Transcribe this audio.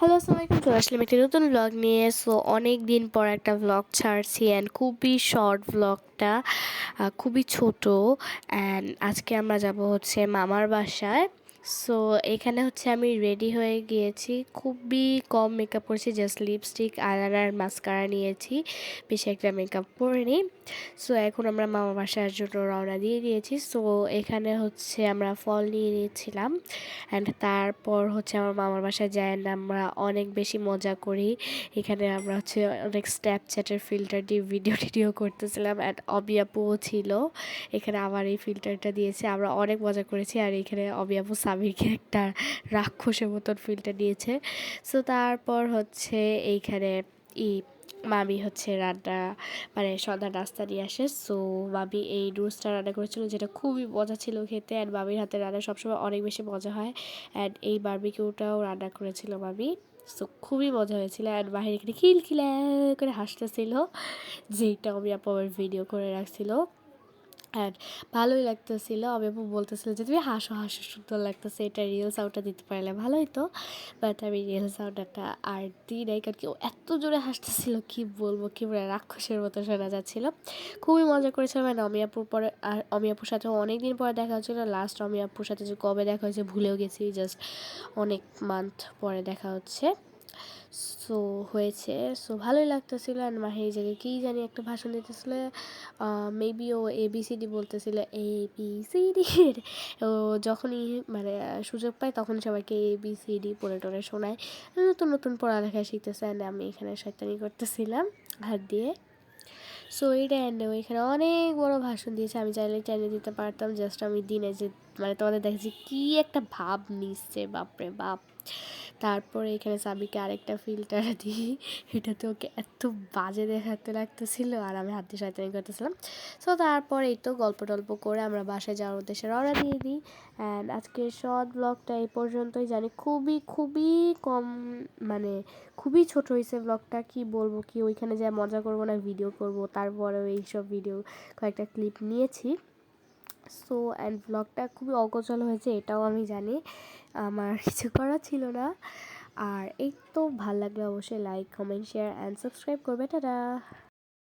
Hello আসসালামাইকুম চলে আসলাম একটি নতুন ব্লগ নিয়ে। সো অনেক দিন পর একটা ব্লগ ছাড়ছি অ্যান্ড খুবই শর্ট ব্লগটা খুবই ছোট। অ্যান্ড আজকে আমরা যাব হচ্ছে মামার বাসায়। সো এখানে হচ্ছে আমি রেডি হয়ে গিয়েছি। খুবই কম মেকআপ করেছি জাস্ট লিপস্টিক আইলাইনার মাস্কারা নিয়েছি। বেশি একটা মেকআপ করিনি সো এখন আমরা মামা বাসার জন্য রওনা দিয়ে দিয়েছি। সো এখানে হচ্ছে আমরা ফল নিয়ে নিয়েছিলাম। অ্যান্ড তারপর হচ্ছে আমার মামার বাসায় যাই and আমরা অনেক বেশি মজা করি। এখানে আমরা হচ্ছে অনেক স্ন্যাপচ্যাটের ফিল্টার দিয়ে ভিডিও টিডিও করতেছিলাম। অ্যান্ড অবিয়াপুও ছিল। এখানে আবার এই ফিল্টারটা দিয়েছে। আমরা অনেক মজা করেছি। আর এখানে অবিয়াপু সাবিকে একটা রাক্ষসের মতন ফিল্টার দিয়েছে। সো তারপর হচ্ছে এইখানে ই মামি হচ্ছে রান্না মানে সন্ধ্যা নাস্তা নিয়ে আসে। সো মামি এই নুডলসটা রান্না করেছিল, যেটা খুবই মজা ছিল খেতে অ্যান্ড মামির হাতে রান্না সবসময় অনেক বেশি মজা হয়। অ্যান্ড এই বার্বিকিউটাও রান্না করেছিল মামি। সো খুবই মজা হয়েছিল অ্যান্ড বাহিরে এখানে খিলখিলা করে হাসতেছিল যেটা আমি আপু ভিডিও করে রাখছিল। আর ভালোই লাগতেছিল। আপু বলতেছিল যে, তুমি হাসো হাসো, সুন্দর লাগতেছে। এটা রিলস আউটটা দিতে পারলে ভালোই তো। বাট আমি রিয়েল সাউন্ডটা আর দিই নাই কারণ কি ও এত জোরে হাসতেছিল, কি বলব, কি বলে, রাক্ষসের মতো শোনা যাচ্ছিল। খুবই মজা করেছিলাম মানে অমিয়াপুর পরে, আর অমিয়াপুর সাথে অনেক দিন পরে দেখা হচ্ছিল। লাস্ট অমিয়াপুর সাথে যে কবে দেখা হয়েছে ভুলেও গেছি। জাস্ট অনেক মান্থ পরে দেখা হচ্ছে। সো হয়েছে। সো ভালোই লাগতেছিল অ্যান্ড মাহি এই জায়গায় কী জানি একটা ভাষণ দিতেছিল। মেবি ও এ বি সি ডি বলতেছিল এ বি সি ডি ও যখনই মানে সুযোগ পায় তখন সবাইকে এ বি সি ডি পড়ে টরে শোনায়। নতুন নতুন পড়ালেখা শিখতেছে অ্যান্ড আমি এখানে শয়তানি করতেছিলাম হাত দিয়ে। সো এইটা অ্যান্ড এখানে অনেক বড় ভাষণ দিয়েছে। আমি চাইলে চাইলে দিতে পারতাম জাস্ট আমি দিনে যে মানে তোমাদের দেখেছি কী একটা ভাব নিচ্ছে, বাপরে বাপ। তারপরে এখানে সাবিকে আরেকটা ফিল্টার দিই। এটাতে ওকে এত বাজে দেখাতে লাগতেছিল আর আমি হাতে শয়তানি করতেছিলাম। সো তারপর এই তো গল্প টল্প করে আমরা বাসায় যাওয়ার উদ্দেশ্যে রওনা দিয়ে দিই। অ্যান্ড আজকে শর্ট ব্লগটা এই পর্যন্তই। জানি খুবই খুবই কম মানে খুবই ছোট হয়েছে ব্লগটা কি বলব, কি ওইখানে যা মজা করব না ভিডিও করব। তারপরেও এইসব ভিডিও কয়েকটা ক্লিপ নিয়েছি। সো অ্যান্ড ব্লগটা খুবই অগোচল হয়েছে, এটাও আমি জানি। আমার কিছু করা ছিল না। আর এই তো, ভালো লাগলে অবশ্যই like comment share and subscribe করবে। টাটা!